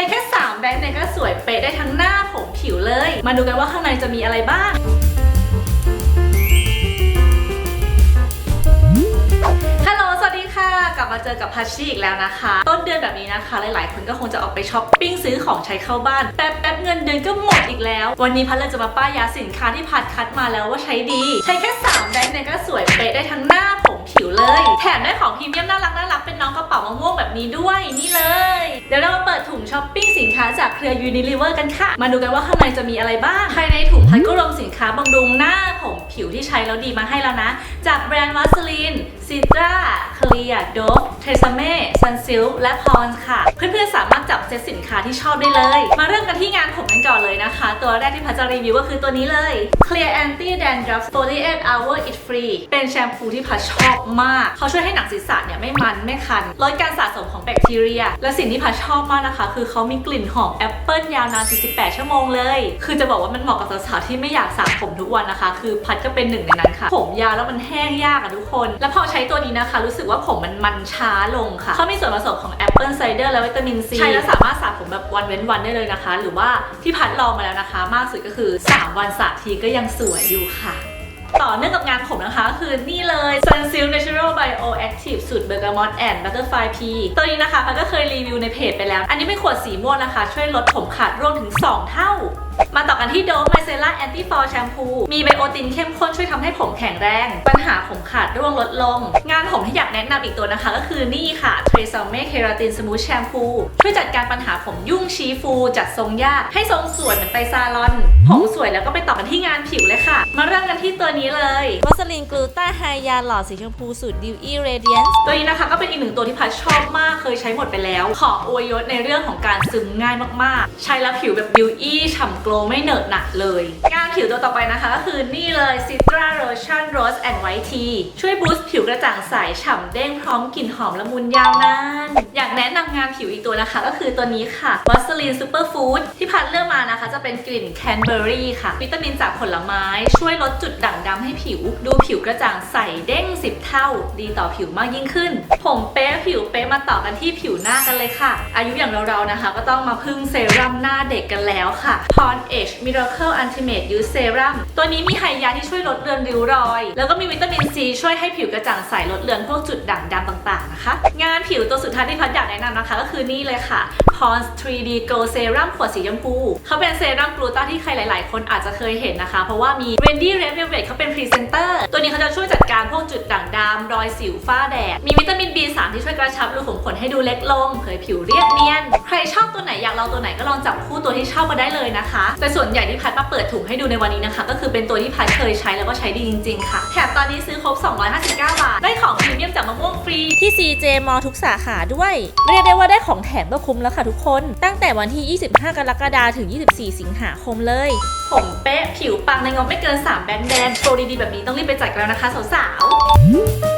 ช้แค่ 3 แบงค์เนี่ยก็สวยเป๊ะได้ทั้งหน้าผมผิวเลย มาดูกันว่าข้างในจะมีอะไรบ้างฮัลโหลสวัสดีค่ะกลับมาเจอกับพัชชีอีกแล้วนะคะ ต้นเดือนแบบนี้นะคะ หลายๆ คนก็คงจะออกไปช้อปปิ้งซื้อของใช้เข้าบ้าน แป๊บแป๊บๆเงินเดือนก็หมดอีกแล้ว วันนี้พัดเลยจะมาป้ายยาสินค้าที่พัดคัดมาแล้วว่าใช้ดี ใช้แค่3แบงค์เนี่ยก็สวยเป๊ะได้ทั้งหน้าผมผิวเลย แถมได้ของพรีเมียมน่ารักน่ารักเป็นน้องกระเป๋ามะม่วงแบบนี้ด้วยนี่เลย เดี๋ยวเรามาเปิดถุงช้อปปิ้งสินค้าจากเครือ Unilever กันค่ะ มาดูกันว่าข้างในจะมีอะไรบ้าง ภายในถุงพัดก็รวมสินค้าบำรุงหน้าผมผิวที่ใช้แล้วดีมาให้แล้วนะ จากแบรนด์วัสลินซิตรา ลียโดฟเทรซาเม่ซันซิลและพอนค่ะ เพื่อนๆสามารถจับเซตสินค้าที่ชอบได้เลย มาเริ่มกันที่งานผมกันก่อนเลยนะคะ ตัวแรกที่พัชจะรีวิวก็คือตัวนี้เลย Clear Anti Dandruff 48 Hour It Free เป็นแชมพูที่พัชชอบมาก เขาช่วยให้หนังศีรษะเนี่ยไม่มันไม่คันลดการสะสมของแบคทีเรีย และสิ่งที่พัชชอบมากนะคะ คือเขามีกลิ่นหอมแอปเปิลยาวนาน 48 ชั่วโมงเลย คือจะบอกว่ามันเหมาะกับสาวๆที่ไม่อยากสระผมทุกวันนะคะ คือพัดก็เป็นหนึ่งในนั้นค่ะ ผมยาวแล้วมันแห้งยากอะทุกคน แล้วพอใช้ตัวนี้นะคะ รู้สึกว่าผมมันมันช้าลงค่ะเขามีส่วนผสมของแอปเปิลไซเดอร์และวิตามินซีใช้แล้วสามารถสระผมแบบวันเว้นวันได้เลยนะคะ หรือว่าที่พัดลองมาแล้วนะคะ มากสุดก็คือ 3 วันสระทีก็ยังสวยอยู่ค่ะต่อเนื่องกับงานผมนะคะ คือนี่เลย Sunsilk Natural Bioactive สูตร Bergamot and Butterfly Pea ตัวนี้นะคะพัดก็เคยรีวิวในเพจไปแล้ว อันนี้เป็นขวดสีม่วงนะคะ ช่วยลดผมขาดร่วงถึง 2 เท่ามาต่อ กันที่โดมไมเซล่าแอนตี้ฟอร์แชมพูมีไบโอตินเข้มข้นช่วยทำให้ผมแข็งแรง ปัญหาผมขาดร่วงลดลง งานผมที่อยากแนะนำอีกตัวนะคะ ก็คือนี่ค่ะ t r e s o m e Keratin Smooth Shampoo ช่วยจัดการปัญหาผมยุ่งชี้ฟู จัดทรงยาก ให้ทรงสวยเหมือนไปซาลอน ผมสวยแล้วก็ไปต่อกันที่งานผิวเลยค่ะ มาเริ่มกันที่ตัวนี้เลยวัสลินกลูต้าไฮยาหลอดสีชมพูสูตรดิวอี้เรเดียนตัวนี้นะคะก็เป็นอีกหนึ่งตัวที่พัชชอบมากเคยใช้หมดไปแล้ว ขออวยยศในเรื่องของการซึมง่ายมากๆ ใช้แล้วผิวแบบดิวอี้ฉ่ำโกลว์ไม่เหนอะหนักเลยงานผิวตัวต่อไปนะคะก็คือนี่เลย Citra Lotion Rose and White Tea ช่วยบูสต์ผิวกระจ่างใสฉ่ำเด้งพร้อมกลิ่นหอมละมุนยาวนาน ผิวอีกตัวนะคะ ก็คือตัวนี้ค่ะ Vaseline Superfood ที่พัดเลือกมานะคะ จะเป็นกลิ่น Canberry ค่ะ วิตามินจากผลไม้ ช่วยลดจุดด่างดำให้ผิว ดูผิวกระจ่างใสเด้ง 10 เท่า ดีต่อผิวมากยิ่งขึ้น ผมเป๊ะผิวเป๊ะมาต่อกันที่ผิวหน้ากันเลยค่ะ อายุอย่างเราๆนะคะ ก็ต้องมาพึ่งเซรั่มหน้าเด็กกันแล้วค่ะ Pond Age Miracle Ultimate Youth Serum ตัวนี้มีไฮยาที่ช่วยลดเลือนริ้วรอย แล้วก็มีวิตามินซีช่วยให้ผิวกระจ่างใสลดเลือนพวกจุดด่างดำต่างๆนะคะ งานผิวตัวสุดท้ายที่พัดอยากแนะนำนะคะก็คือนี่เลยค่ะ Pond's 3D Glow Serum ขวดสีชมพู เขาเป็นเซรั่มกลูตาที่ใครหลาย ๆ คนอาจจะเคยเห็นนะคะ เพราะว่ามี Wendy Red Velvet เขาเป็นพรีเซนเตอร์ ตัวนี้เขาจะช่วยจัดการพวกจุดด่างดำรอยสิวฝ้าแดด มีวิตามิน B3 ที่ช่วยกระชับรูขุมขนให้ดูเล็กลง เผยผิวเรียบเนียน ใครชอบตัวไหนอยากลองตัวไหนก็ลองจับคู่ตัวที่ชอบมาได้เลยนะคะ แต่ส่วนใหญ่ที่พัดมาเปิดถุงให้ดูในวันนี้นะคะ ก็คือเป็นตัวที่พัดเคยใช้แล้วก็ใช้ดีจริง ๆ ค่ะ แถมตอนนี้ซื้อครบ 259 บาท ได้ของพรีเมียมจากมะม่วงฟรีที่ CJ มอทุกสาขาด้วย เรียกได้ว่าได้ของแถมก็คุ้มแล้วค่ะทุกคน ตั้งแต่วันที่ 25 กรกฎาคมถึง 24 สิงหาคมเลย ผมเป๊ะ ผิวปังในงบไม่เกิน 3 แบนแดนโปรดีๆ แบบนี้ต้องรีบไปจัดกันแล้วนะคะสาวๆ